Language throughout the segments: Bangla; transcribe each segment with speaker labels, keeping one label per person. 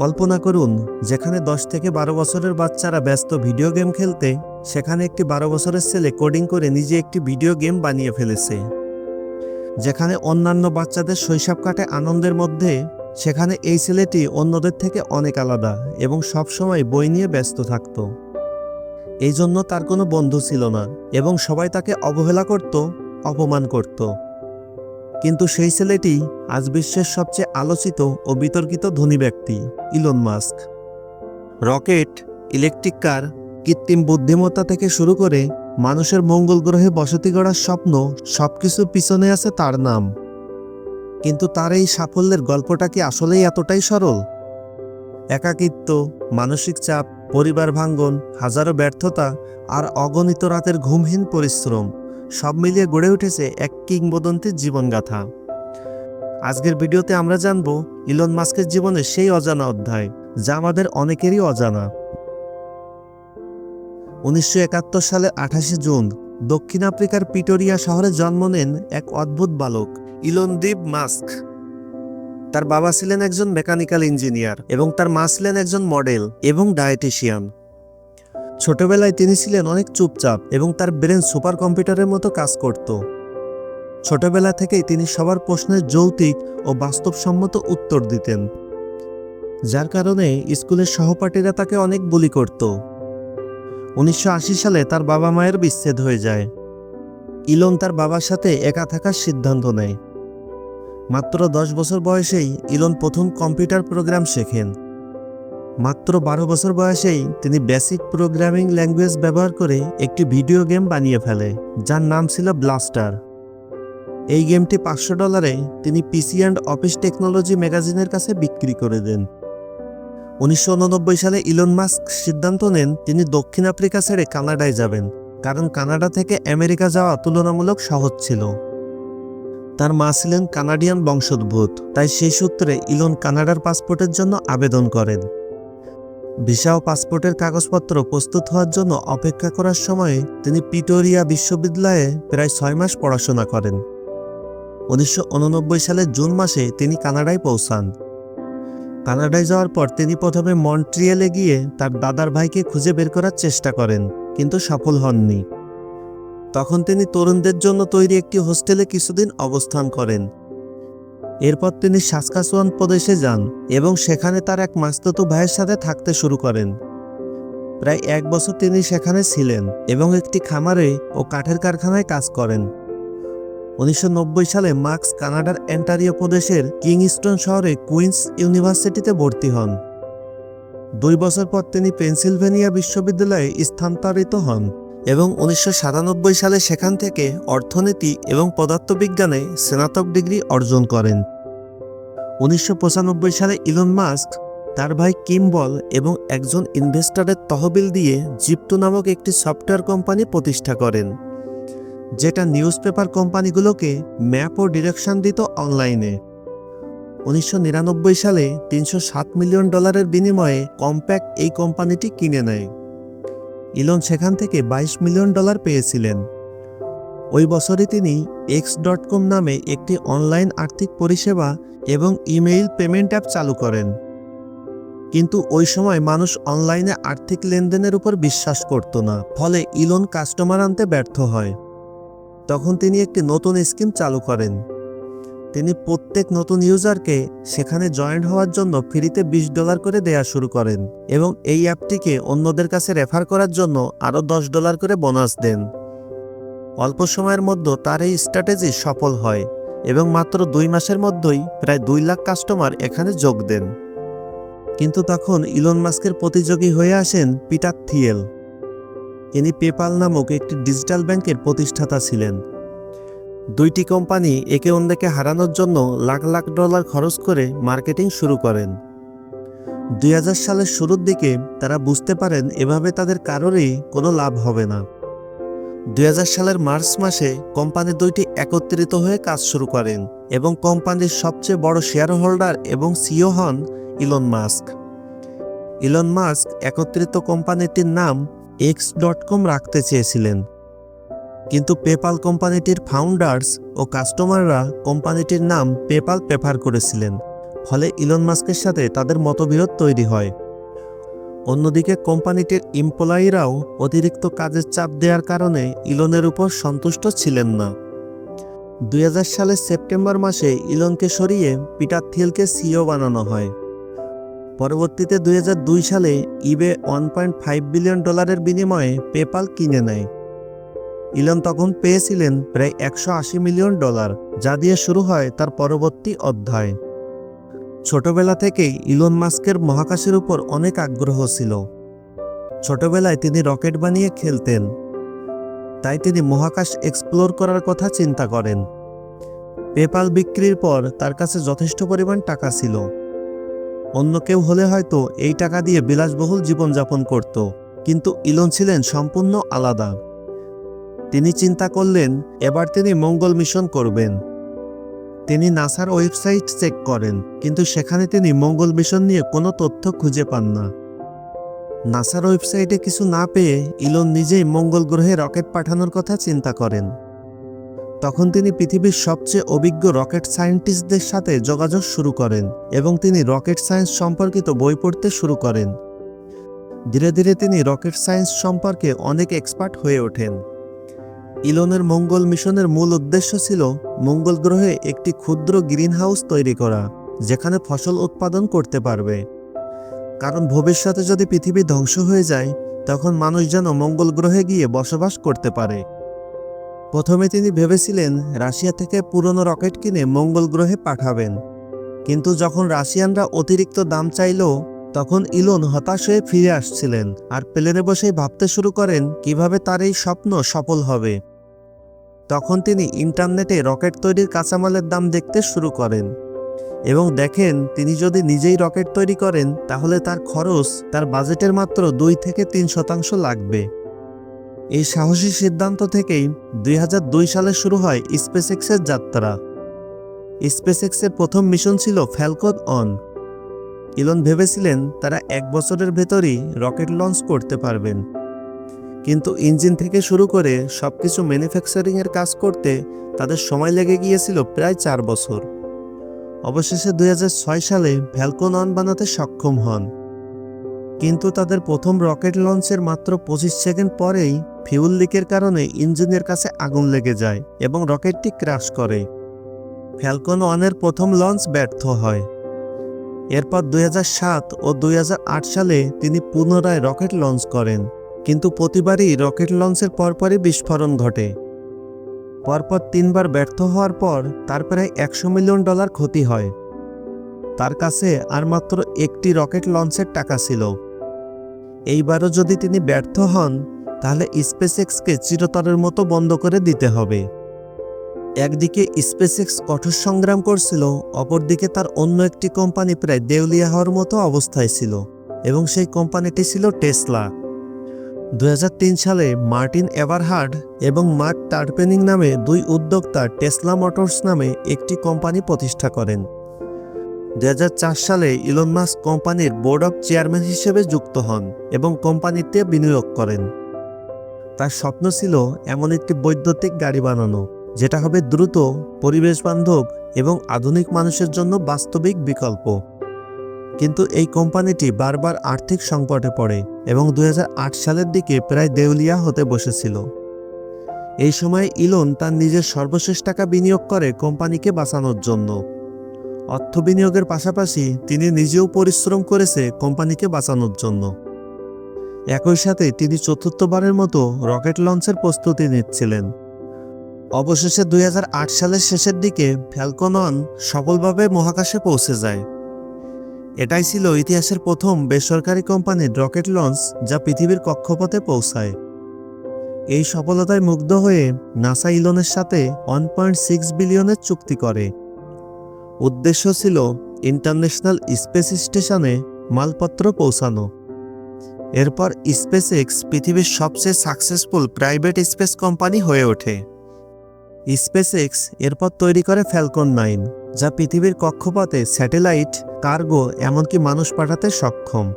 Speaker 1: কল্পনা করুন, যেখানে দশ থেকে বারো বছরের বাচ্চারা ব্যস্ত ভিডিও গেম খেলতে, সেখানে একটি বারো বছরের ছেলে কোডিং করে নিজে একটি ভিডিও গেম বানিয়ে ফেলেছে। যেখানে অন্যান্য বাচ্চাদের শৈশব কাটে আনন্দের মধ্যে, সেখানে এই ছেলেটি অন্যদের থেকে অনেক আলাদা এবং সবসময় বই নিয়ে ব্যস্ত থাকত। এই জন্য তার কোনো বন্ধু ছিল না এবং সবাই তাকে অবহেলা করত, অপমান করত। কিন্তু সেই ছেলেটি আজ বিশ্বের সবচেয়ে আলোচিত ও বিতর্কিত ধনী ব্যক্তি, Elon Musk. Rocket, electric car, কৃত্রিম বুদ্ধিমত্তা থেকে শুরু করে মানুষের মঙ্গল গ্রহে বসতি গড়ার স্বপ্ন সবকিছুর পিছনে আছে তার নাম। কিন্তু তার এই সাফল্যের গল্পটা কি আসলেই এতটাই সরল? একাকিত্ব, মানসিক চাপ, পরিবার ভাঙ্গন, হাজারো ব্যর্থতা আর অগণিত রাতের ঘুমহীন পরিশ্রম। সব মিলিয়ে গড়ে উঠেছে এক কিংবদন্তির জীবনগাথা। আজকের ভিডিওতে আমরা জানব ইলন মাস্কের জীবনের সেই অজানা অধ্যায়, যা আমাদের অনেকেরই অজানা। উনিশশো একাত্তর সালের আঠাশে জুন, দক্ষিণ আফ্রিকার পিটোরিয়া শহরে জন্ম নেন এক অদ্ভুত বালক, ইলন ইলনদীপ মাস্ক। তার বাবা ছিলেন একজন মেকানিক্যাল ইঞ্জিনিয়ার এবং তার মা ছিলেন একজন মডেল এবং ডায়েটিশিয়ান। ছোটবেলায় তিনি ছিলেন অনেক চুপচাপ এবং তার ব্রেন সুপার কম্পিউটারের মতো কাজ করত। ছোটবেলা থেকেই তিনি সবার প্রশ্নের যৌক্তিক ও বাস্তবসম্মত উত্তর দিতেন, যার কারণে স্কুলের সহপাঠীরা তাকে অনেক বুলি করত। উনিশশো আশি সালে তার বাবা মায়ের বিচ্ছেদ হয়ে যায়। ইলন তার বাবার সাথে একা থাকার সিদ্ধান্ত নেয়। মাত্র দশ বছর বয়সেই ইলন প্রথম কম্পিউটার প্রোগ্রাম শেখেন। মাত্র বারো বছর বয়সেই তিনি বেসিক প্রোগ্রামিং ল্যাঙ্গুয়েজ ব্যবহার করে একটি ভিডিও গেম বানিয়ে ফেলে, যার নাম ছিল ব্লাস্টার। এই গেমটি পাঁচশো ডলারে তিনি পিসি অ্যান্ড অফিস টেকনোলজি ম্যাগাজিনের কাছে বিক্রি করে দেন। উনিশশো উননব্বই সালে ইলন মাস্ক সিদ্ধান্ত নেন তিনি দক্ষিণ আফ্রিকা ছেড়ে কানাডায় যাবেন, কারণ কানাডা থেকে আমেরিকা যাওয়া তুলনামূলক সহজ ছিল। তার মা ছিলেন কানাডিয়ান বংশোদ্ভূত, তাই সেই সূত্রে ইলন কানাডার পাসপোর্টের জন্য আবেদন করেন। ভিসা ও পাসপোর্টের কাগজপত্র প্রস্তুত হওয়ার জন্য অপেক্ষা করার সময়ে তিনি পিটোরিয়া বিশ্ববিদ্যালয়ে প্রায় ছয় মাস পড়াশোনা করেন। উনিশশো উননব্বই সালের জুন মাসে তিনি কানাডায় পৌঁছান। কানাডায় যাওয়ার পর তিনি প্রথমে মন্ট্রিয়ালে গিয়ে তার দাদার ভাইকে খুঁজে বের করার চেষ্টা করেন, কিন্তু সফল হননি। তখন তিনি তরুণদের জন্য তৈরি একটি হোস্টেলে কিছুদিন অবস্থান করেন। এরপর তিনি সাসকাসোয়ান প্রদেশে যান এবং সেখানে তার এক মাস্তুতো ভাইয়ের সাথে থাকতে শুরু করেন। প্রায় এক বছর তিনি সেখানে ছিলেন এবং একটি খামারে ও কাঠের কারখানায় কাজ করেন। উনিশশো নব্বই সালে মার্কস কানাডার অ্যান্টারিও প্রদেশের কিংস্টন শহরে কুইন্স ইউনিভার্সিটিতে ভর্তি হন। দুই বছর পর তিনি পেনসিলভেনিয়া বিশ্ববিদ্যালয়ে স্থানান্তরিত হন। এবং উনিশশো সাতানব্বই সালে সেখান থেকে অর্থনীতি এবং পদার্থবিজ্ঞানে স্নাতক ডিগ্রি অর্জন করেন। উনিশশো পঁচানব্বই সালে ইলন মাস্ক তার ভাই কিম্বল এবং একজন ইনভেস্টরের তহবিল দিয়ে জিপ্টো নামক একটি সফটওয়্যার কোম্পানি প্রতিষ্ঠা করেন, যেটা নিউজ পেপার কোম্পানিগুলোকে ম্যাপ ও ডিরেকশন দিত অনলাইনে। উনিশশো নিরানব্বই সালে তিনশো সাত মিলিয়ন ডলারের বিনিময়ে কম্প্যাক্ট এই কোম্পানিটি কিনে নেয়। ইলন সেখান থেকে ২২ মিলিয়ন ডলার পেয়েছিলেন। ওই বছরই তিনি এক্স ডট কম নামে একটি অনলাইন আর্থিক পরিষেবা এবং ইমেইল পেমেন্ট অ্যাপ চালু করেন। কিন্তু ওই সময় মানুষ অনলাইনে আর্থিক লেনদেনের উপর বিশ্বাস করত না, ফলে ইলন কাস্টমার আনতে ব্যর্থ হয়। তখন তিনি একটি নতুন স্কিম চালু করেন। তিনি প্রত্যেক নতুন ইউজারকে সেখানে জয়েন্ট হওয়ার জন্য ফ্রিতে বিশ ডলার করে দেয়া শুরু করেন এবং এই অ্যাপটিকে অন্যদের কাছে রেফার করার জন্য আরও দশ ডলার করে বোনাস দেন। অল্প সময়ের মধ্যে তার এই স্ট্র্যাটেজি সফল হয় এবং মাত্র দুই মাসের মধ্যেই প্রায় দুই লাখ কাস্টমার এখানে যোগ দেন। কিন্তু তখন ইলন মাস্কের প্রতিযোগী হয়ে আসেন পিটার থিয়েল। ইনি পেপাল নামক একটি ডিজিটাল ব্যাংকের প্রতিষ্ঠাতা ছিলেন। দুইটি কোম্পানি একে অন্যকে হারানোর জন্য লাখ লাখ ডলার খরচ করে মার্কেটিং শুরু করেন। দুই হাজার সালের শুরুর দিকে তারা বুঝতে পারেন এভাবে তাদের কারোরই কোনো লাভ হবে না। দুই হাজার সালের মার্চ মাসে কোম্পানি দুইটি একত্রিত হয়ে কাজ শুরু করেন এবং কোম্পানির সবচেয়ে বড় শেয়ার হোল্ডার এবং সিও হন ইলন মাস্ক। ইলন মাস্ক একত্রিত কোম্পানিটির নাম এক্স ডট কম রাখতে চেয়েছিলেন। কিন্তু পেপাল কোম্পানিটির ফাউন্ডার্স ও কাস্টমাররা কোম্পানিটির নাম পেপাল প্রেফার করেছিলেন, ফলে ইলন মাস্কের সাথে তাদের মতবিরোধ তৈরি হয়। অন্যদিকে কোম্পানিটির এমপ্লয়িরাও অতিরিক্ত কাজের চাপ দেওয়ার কারণে ইলনের উপর সন্তুষ্ট ছিলেন না। দুই হাজার সালের সেপ্টেম্বর মাসে ইলনকে সরিয়ে পিটার থিলকে সিও বানানো হয়। পরবর্তীতে দুই হাজার দুই সালে eBay one point five billion ডলারের বিনিময়ে পেপাল কিনে নেয়। ইলন তখন পেয়েছিলেন প্রায় একশো আশি মিলিয়ন ডলার, যা দিয়ে শুরু হয় তার পরবর্তী অধ্যায়। ছোটবেলা থেকেই ইলন মাস্কের মহাকাশের উপর অনেক আগ্রহ ছিল। ছোটবেলায় তিনি রকেট বানিয়ে খেলতেন। তাই তিনি মহাকাশ এক্সপ্লোর করার কথা চিন্তা করেন। পেপাল বিক্রির পর তার কাছে যথেষ্ট পরিমাণ টাকা ছিল। অন্য কেউ হলে হয়তো এই টাকা দিয়ে বিলাসবহুল জীবনযাপন করত, কিন্তু ইলন ছিলেন সম্পূর্ণ আলাদা। তিনি চিন্তা করলেন, এবার তিনি মঙ্গল মিশন করবেন। তিনি নাসার ওয়েবসাইট চেক করেন, কিন্তু সেখানে তিনি মঙ্গল মিশন নিয়ে কোনো তথ্য খুঁজে পান না। নাসার ওয়েবসাইটে কিছু না পেয়ে ইলন নিজেই মঙ্গল গ্রহে রকেট পাঠানোর কথা চিন্তা করেন। তখন তিনি পৃথিবীর সবচেয়ে অভিজ্ঞ রকেট সায়েন্টিস্টদের সাথে যোগাযোগ শুরু করেন এবং তিনি রকেট সায়েন্স সম্পর্কিত বই পড়তে শুরু করেন। ধীরে ধীরে তিনি রকেট সায়েন্স সম্পর্কে অনেক এক্সপার্ট হয়ে ওঠেন। ইলনের মঙ্গল মিশনের মূল উদ্দেশ্য ছিল মঙ্গল গ্রহে একটি ক্ষুদ্র গ্রিনহাউস তৈরি করা, যেখানে ফসল উৎপাদন করতে পারবে। কারণ ভবিষ্যতে যদি পৃথিবী ধ্বংস হয়ে যায়, তখন মানুষ যেন মঙ্গল গ্রহে গিয়ে বসবাস করতে পারে। প্রথমে তিনি ভেবেছিলেন রাশিয়া থেকে পুরনো রকেট কিনে মঙ্গল গ্রহে পাঠাবেন। কিন্তু যখন রাশিয়ানরা অতিরিক্ত দাম চাইল, তখন ইলন হতাশ হয়ে ফিরে আসছিলেন আর প্লেনে বসেই ভাবতে শুরু করেন কীভাবে তার এই স্বপ্ন সফল হবে। তখন তিনি ইন্টারনেটে রকেট তৈরির কাঁচামালের দাম দেখতে শুরু করেন এবং দেখেন তিনি যদি নিজেই রকেট তৈরি করেন, তাহলে তার খরচ তার বাজেটের মাত্র দুই থেকে তিন শতাংশ লাগবে। এই সাহসী সিদ্ধান্ত থেকেই দুই হাজার দুই সালে শুরু হয় স্পেসএক্সের যাত্রা। স্পেসএক্সের প্রথম মিশন ছিল ফ্যালকন অন ইলন ভেবেছিলেন তারা এক বছরের ভেতরই রকেট লঞ্চ করতে পারবেন। কিন্তু ইঞ্জিন থেকে শুরু করে সবকিছু ম্যানুফ্যাকচারিংয়ের কাজ করতে তাদের সময় লেগে গিয়েছিল প্রায় চার বছর। অবশেষে দুই হাজার ছয় সালে ফ্যালকন অন বানাতে সক্ষম হন। কিন্তু তাদের প্রথম রকেট লঞ্চের মাত্র পঁচিশ সেকেন্ড পরেই ফিউল লিকের কারণে ইঞ্জিনের কাছে আগুন লেগে যায় এবং রকেটটি ক্র্যাশ করে। ফ্যালকন ওয়ানের প্রথম লঞ্চ ব্যর্থ হয়। এরপর দুই হাজার সাত ও দুই হাজার আট সালে তিনি পুনরায় রকেট লঞ্চ করেন। কিন্তু প্রতিবারই রকেট লঞ্চের পরপরই বিস্ফোরণ ঘটে। পরপর তিনবার ব্যর্থ হওয়ার পর তার প্রায় একশো মিলিয়ন ডলার ক্ষতি হয়। তার কাছে আর মাত্র একটি রকেট লঞ্চের টাকা ছিল। এইবারও যদি তিনি ব্যর্থ হন, তাহলে স্পেসএক্সকে চিরতরের মতো বন্ধ করে দিতে হবে। একদিকে স্পেসএক্স কঠোর সংগ্রাম করছিল, অপরদিকে তার অন্য একটি কোম্পানি প্রায় দেউলিয়া হওয়ার মতো অবস্থায় ছিল এবং সেই কোম্পানিটি ছিল টেসলা। দু হাজার তিন সালে মার্টিন এভারহার্ড এবং মার্ক টার্পেনিং নামে দুই উদ্যোক্তা টেসলা মোটরস নামে একটি কোম্পানি প্রতিষ্ঠা করেন। দু হাজার চার সালে ইলন মাস্ক কোম্পানির বোর্ড অব চেয়ারম্যান হিসেবে যুক্ত হন এবং কোম্পানিতে বিনিয়োগ করেন। তার স্বপ্ন ছিল এমন একটি বৈদ্যুতিক গাড়ি বানানো, যেটা হবে দ্রুত পরিবেশ বান্ধব এবং আধুনিক মানুষের জন্য বাস্তবিক বিকল্প। কিন্তু এই কোম্পানিটি বারবার আর্থিক সংকটে পড়ে এবং দুই হাজার আট সালের দিকে প্রায় দেউলিয়া হতে বসেছিল। এই সময় ইলন তার নিজের সর্বশেষ টাকা বিনিয়োগ করে কোম্পানিকে বাঁচানোর জন্য। অর্থ বিনিয়োগের পাশাপাশি তিনি নিজেও পরিশ্রম করেছে কোম্পানিকে বাঁচানোর জন্য। একই সাথে তিনি চতুর্থবারের মতো রকেট লঞ্চের প্রস্তুতি নিচ্ছিলেন। অবশেষে দুই হাজার আট সালের শেষের দিকে ফ্যালকনন সফলভাবে মহাকাশে পৌঁছে যায়। এটাই ছিল ইতিহাসের প্রথম বেসরকারি কোম্পানির রকেট লঞ্চ যা পৃথিবীর কক্ষপথে পৌঁছায়। এই সফলতায় মুগ্ধ হয়ে নাসা ইলনের সাথে ওয়ান পয়েন্ট সিক্স বিলিয়নের চুক্তি করে। উদ্দেশ্য ছিল ইন্টারন্যাশনাল স্পেস স্টেশনে মালপত্র পৌঁছানো। এরপর স্পেস এক্স পৃথিবীর সবচেয়ে সাকসেসফুল প্রাইভেট স্পেস কোম্পানি হয়ে ওঠে। স্পেস এক্স এরপর তৈরি করে ফ্যালকন নাইন যা পৃথিবীর কক্ষপথে স্যাটেলাইট, কার্গো এমনকি মানুষ পাঠাতে সক্ষম।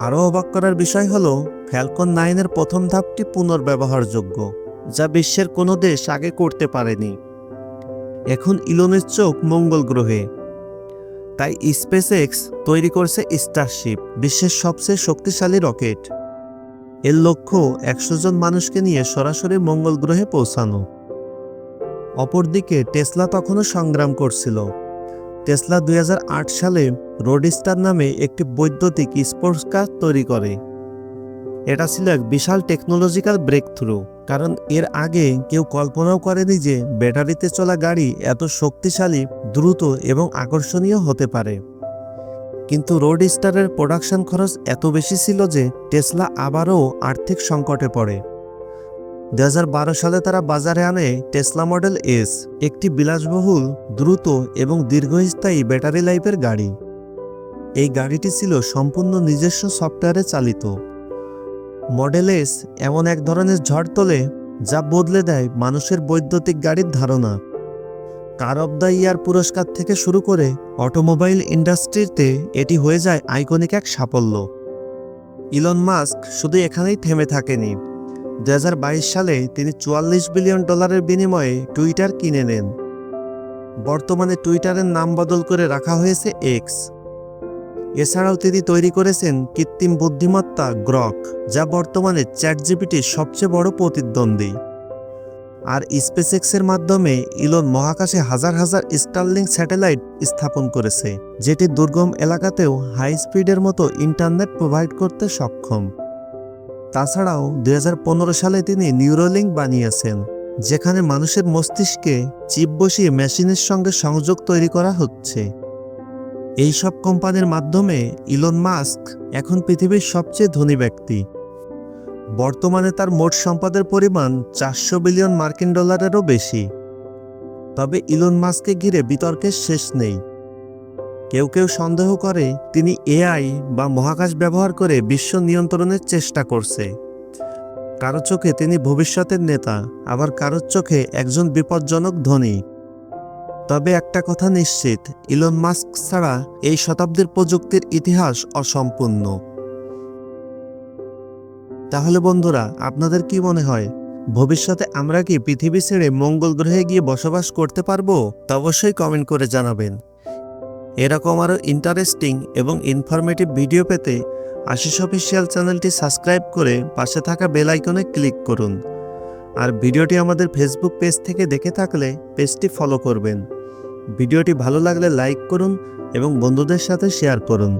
Speaker 1: আরও অবাক করার বিষয় হল, ফ্যালকন নাইনের প্রথম ধাপটি পুনর্ব্যবহারযোগ্য, যা বিশ্বের কোনো দেশ আগে করতে পারেনি। এখন ইলনের চোখ মঙ্গল গ্রহে। তাই স্পেস এক্স তৈরি করছে স্টারশিপ, বিশ্বের সবচেয়ে শক্তিশালী রকেট। এর লক্ষ্য একশো জন মানুষকে নিয়ে সরাসরি মঙ্গল গ্রহে পৌঁছানো। অপরদিকে টেসলা তখনও সংগ্রাম করছিল। টেসলা দুই হাজার আট সালে রোডস্টার নামে একটি বৈদ্যুতিক স্পোর্টস কার তৈরি করে। এটা ছিল এক বিশাল টেকনোলজিক্যাল ব্রেক থ্রু কারণ এর আগে কেউ কল্পনাও করেনি যে ব্যাটারিতে চলা গাড়ি এত শক্তিশালী, দ্রুত এবং আকর্ষণীয় হতে পারে। কিন্তু রোডস্টারের প্রোডাকশন খরচ এত বেশি ছিল যে টেসলা আবারও আর্থিক সংকটে পড়ে। দু হাজার বারো সালে তারা বাজারে আনে টেসলা মডেল এস, একটি বিলাসবহুল, দ্রুত এবং দীর্ঘস্থায়ী ব্যাটারি লাইফের গাড়ি। এই গাড়িটি ছিল সম্পূর্ণ নিজস্ব সফটওয়্যারে চালিত। মডেল এস এমন এক ধরনের ঝড় তোলে, যা বদলে দেয় মানুষের বৈদ্যুতিক গাড়ির ধারণা। কার অব দ্য ইয়ার পুরস্কার থেকে শুরু করে অটোমোবাইল ইন্ডাস্ট্রিতে এটি হয়ে যায় আইকনিক এক সাফল্য। ইলন মাস্ক শুধু এখানেই থেমে থাকেনি। দু হাজার বাইশ সালে তিনি চুয়াল্লিশ বিলিয়ন ডলারের বিনিময়ে টুইটার কিনে নেন। বর্তমানে টুইটারের নাম বদল করে রাখা হয়েছে এক্স এছাড়াও তিনি তৈরি করেছেন কৃত্রিম বুদ্ধিমত্তা গ্রক, যা বর্তমানে চ্যাট জিপিটির সবচেয়ে বড় প্রতিদ্বন্দ্বী। আর স্পেসএক্সের মাধ্যমে ইলন মহাকাশে হাজার হাজার স্টারলিং স্যাটেলাইট স্থাপন করেছে, যেটি দুর্গম এলাকাতেও হাই স্পিডের মতো ইন্টারনেট প্রোভাইড করতে সক্ষম। তাছাড়াও দু হাজার পনেরো সালে তিনি নিউরোলিঙ্ক বানিয়েছেন, যেখানে মানুষের মস্তিষ্কে চিপ বসিয়ে মেশিনের সঙ্গে সংযোগ তৈরি করা হচ্ছে। এই সব কোম্পানির মাধ্যমে ইলন মাস্ক এখন পৃথিবীর সবচেয়ে ধনী ব্যক্তি। বর্তমানে তার মোট সম্পদের পরিমাণ চারশো বিলিয়ন মার্কিন ডলারেরও বেশি। তবে ইলন মাস্ককে ঘিরে বিতর্কের শেষ নেই। কেউ কেউ সন্দেহ করে তিনি এআই বা মহাকাশ ব্যবহার করে বিশ্ব নিয়ন্ত্রণের চেষ্টা করছে। কারও চোখে তিনি ভবিষ্যতের নেতা, আবার কারোর চোখে একজন বিপজ্জনক ধনী। তবে একটা কথা নিশ্চিত, ইলন মাস্ক ছাড়া এই শতাব্দীর প্রযুক্তির ইতিহাস অসম্পূর্ণ। তাহলে বন্ধুরা, আপনাদের কি মনে হয়, ভবিষ্যতে আমরা কি পৃথিবী ছেড়ে মঙ্গল গ্রহে গিয়ে বসবাস করতে পারব? তা অবশ্যই কমেন্ট করে জানাবেন। এরকম আরও ইন্টারেস্টিং এবং ইনফরমেটিভ ভিডিও পেতে আশিস অফিসিয়াল চ্যানেলটি সাবস্ক্রাইব করে পাশে থাকা বেল আইকনে ক্লিক করুন। আর ভিডিওটি আমাদের ফেসবুক পেজ থেকে দেখে থাকলে পেজটি ফলো করবেন। ভিডিওটি ভালো লাগলে লাইক করুন এবং বন্ধুদের সাথে শেয়ার করুন।